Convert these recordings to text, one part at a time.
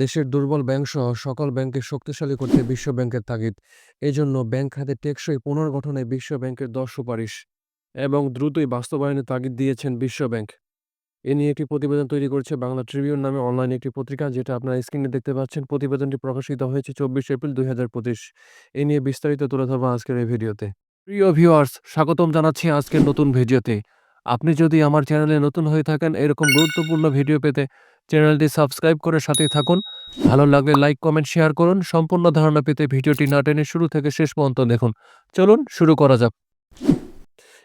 দেশের দুর্বল ব্যাংকসহ সকল ব্যাংককে শক্তিশালী করতে বিশ্ব ব্যাংকের তাগিদ। এজন্য ব্যাংক খাতে টেকসই পুনর্গঠনে বিশ্ব ব্যাংকের দশ সুপারিশ এবং দ্রুতই বাস্তবায়নের তাগিদ দিয়েছেন বিশ্ব ব্যাংক। এ নিয়ে একটি প্রতিবেদন তৈরি করেছে বাংলা ট্রিবিউন নামে অনলাইন একটি পত্রিকা যেটা আপনারা স্ক্রিনে দেখতে পাচ্ছেন। প্রতিবেদনটি প্রকাশিত হয়েছে চব্বিশ এপ্রিল দুই হাজার পঁচিশ। এ নিয়ে বিস্তারিত তুলে ধরবো আজকের এই ভিডিওতে। প্রিয় ভিউয়ার্স, স্বাগতম জানাচ্ছি আজকের নতুন ভিডিওতে। আপনি যদি আমার চ্যানেলে নতুন হয়ে থাকেন, এরকম গুরুত্বপূর্ণ ভিডিও পেতে চ্যানেলটি সাবস্ক্রাইব করে সাথে থাকুন। ভালো লাগলে লাইক, কমেন্ট, শেয়ার করুন। সম্পূর্ণ ধারণা পেতে ভিডিওটি না টেনে শুরু থেকে শেষ পর্যন্ত দেখুন। চলুন শুরু করা যাক।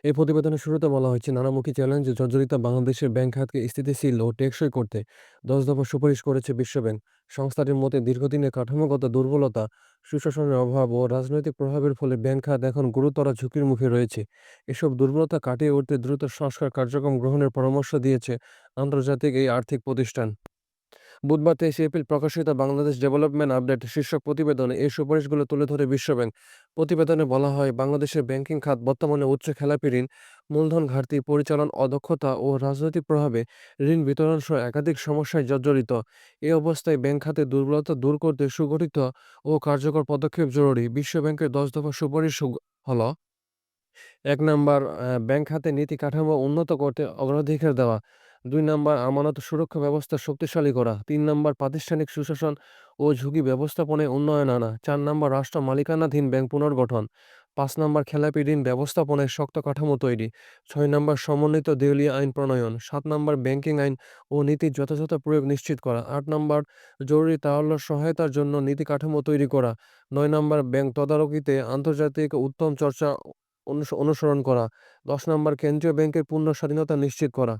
এই প্রতিবেদনের শুরুতে বলা হয়েছে, নানামুখী চ্যালেঞ্জে জর্জরিত বাংলাদেশের ব্যাংক খাতকে স্থিতিশীল ও টেকসই করতে দশ দফা সুপারিশ করেছে বিশ্বব্যাংক সংস্থাটির মতে, দীর্ঘদিনের কাঠামোগত দুর্বলতা, সুশাসনের অভাব ও রাজনৈতিক প্রভাবের ফলে ব্যাংক খাত এখন গুরুতর ঝুঁকির মুখে রয়েছে। এসব দুর্বলতা কাটিয়ে উঠতে দ্রুত সংস্কার কার্যক্রম গ্রহণের পরামর্শ দিয়েছে আন্তর্জাতিক এই আর্থিক প্রতিষ্ঠান। বুধবার তেইশে এপ্রিল প্রকাশিত বাংলাদেশ ডেভেলপমেন্ট আপডেট শীর্ষক প্রতিবেদনে এই সুপারিশগুলো তুলে ধরে বিশ্বব্যাংক। প্রতিবেদনে বলা হয়, বাংলাদেশের ব্যাংকিং খাত বর্তমানে উচ্চ খেলাপি ঋণ, মূলধন ঘাটতি পরিচালন অদক্ষতা ও রাজনৈতিক প্রভাবে ঋণ বিতরণ সহ একাধিক সমস্যায় জর্জরিত। এই অবস্থায় ব্যাংক খাতে দুর্বলতা দূর করতে সুগঠিত ও কার্যকর পদক্ষেপ জরুরি। বিশ্ব ব্যাংকের দশ দফা সুপারিশ হল, এক নম্বর ব্যাংক খাতে নীতি কাঠামো উন্নত করতে অগ্রাধিকার দেওয়া। দুই নম্বর আমানত সুরক্ষা ব্যবস্থা শক্তিশালী করা, তিন নম্বর প্রাতিষ্ঠানিক সুশাসন ও ঝুঁকি ব্যবস্থাপনায় উন্নয়ন আনা, চার নম্বর রাষ্ট্র মালিকানাধীন ব্যাংক পুনর্গঠন, পাঁচ নম্বর খেলাপি ঋণ ব্যবস্থাপনায় শক্ত কাঠামো তৈরি, ছয় নম্বর সমন্বিত দেউলিয়া আইন প্রণয়ন, সাত নম্বর ব্যাংকিং আইন ও নীতির যথাযথ প্রয়োগ নিশ্চিত করা, আট নম্বর জরুরি তাহল্য সহায়তার জন্য নীতি কাঠামো তৈরি করা, নয় নম্বর ব্যাংক তদারকিতে আন্তর্জাতিক উত্তম চর্চা অনুসরণ করা, দশ নম্বর কেন্দ্রীয় ব্যাংকের পূর্ণ স্বাধীনতা নিশ্চিত করা।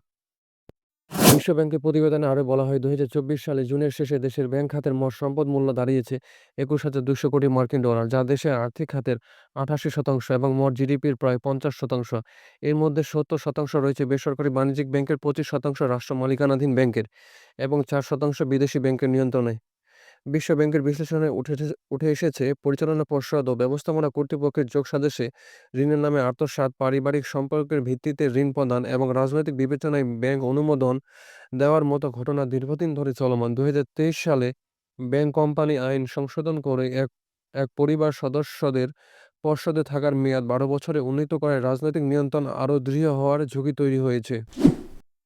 বিশ্ব ব্যাংকের প্রতিবেদনে আরও বলা হয় দু হাজার চব্বিশ সালে জুনের শেষে দেশের ব্যাংক খাতের মোট সম্পদ মূল্য দাঁড়িয়েছে একুশ হাজার দুশো কোটি মার্কিন ডলার, যা দেশের আর্থিক খাতের আঠাশি শতাংশ এবং মোট জিডিপির প্রায় পঞ্চাশ শতাংশ। এর মধ্যে সত্তর শতাংশ রয়েছে বেসরকারি বাণিজ্যিক ব্যাংকের, পঁচিশ শতাংশ রাষ্ট্র মালিকানাধীন ব্যাংকের এবং চার শতাংশ বিদেশি ব্যাংকের নিয়ন্ত্রণে। বিশ্ব ব্যাংকের বিশ্লেষণে উঠে উঠে এসেছে, পরিচালনা পর্ষদ ও ব্যবস্থাপনা কর্তৃপক্ষের যোগসাজশে ঋণের নামে আত্মসাৎ পারিবারিক সম্পর্কের ভিত্তিতে ঋণ প্রদান এবং রাজনৈতিক বিবেচনায় ব্যাংক অনুমোদন দেওয়ার মতো ঘটনা দীর্ঘদিন ধরে চলমান। দুই হাজার তেইশ সালে ব্যাংক কোম্পানি আইন সংশোধন করে এক এক পরিবার সদস্যদের পর্ষদে থাকার মেয়াদ বারো বছরে উন্নীত করে। রাজনৈতিক নিয়ন্ত্রণ আরও দৃঢ় হওয়ার ঝুঁকি তৈরি হয়েছে।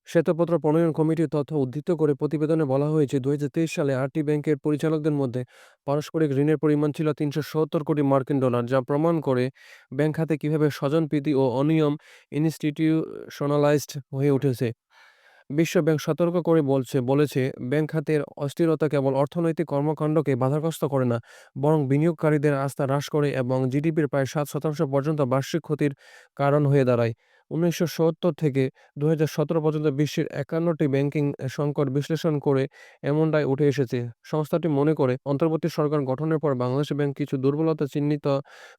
শ্বেতপত্র প্রণয়ন কমিটির তথ্য উদ্ধৃত করে প্রতিবেদনে বলা হয়েছে, দুহাজার তেইশ সালে আটটি ব্যাংকের পরিচালকদের মধ্যে পারস্পরিক ঋণের পরিমাণ ছিল তিনশো সত্তর কোটি মার্কিন ডলার, যা প্রমাণ করে ব্যাংক খাতে কীভাবে স্বজনপ্রীতি ও অনিয়ম ইনস্টিটিউশনালাইজড হয়ে উঠেছে। বিশ্ব ব্যাংক সতর্ক করে বলছে, বলেছে, ব্যাংক খাতের অস্থিরতা কেবল অর্থনৈতিক কর্মকাণ্ডকে বাধাগ্রস্ত করে না, বরং বিনিয়োগকারীদের আস্থা হ্রাস করে এবং জিডিপির প্রায় সাত শতাংশ পর্যন্ত বার্ষিক ক্ষতির কারণ হয়ে দাঁড়ায়। উনিশশো সত্তর থেকে দু হাজার সতেরো পর্যন্ত বিশ্বের একান্নটি ব্যাংকিং সংকট বিশ্লেষণ করে এমনটাই উঠে এসেছে। সংস্থাটি মনে করে, অন্তর্বর্তী সরকার গঠনের পর বাংলাদেশ ব্যাংক কিছু দুর্বলতা চিহ্নিত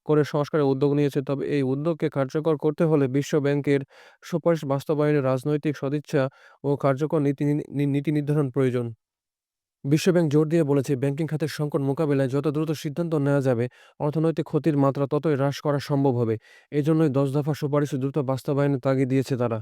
করে সংস্কারের উদ্যোগ নিয়েছে। তবে এই উদ্যোগকে কার্যকর করতে হলে বিশ্ব ব্যাংকের সুপারিশ বাস্তবায়নের রাজনৈতিক সদিচ্ছা ও কার্যকর নীতি নীতি নির্ধারণ প্রয়োজন। বিশ্বব্যাংক জোর দিয়ে বলেছে, ব্যাংকিং খাতের সংকট মোকাবেলায় যত দ্রুত সিদ্ধান্ত নেওয়া যাবে, অর্থনৈতিক ক্ষতির মাত্রা ততই হ্রাস করা সম্ভব হবে। এজন্যই দশ দফা সুপারিশ দ্রুত বাস্তবায়নে তাগিদ দিয়েছে তারা।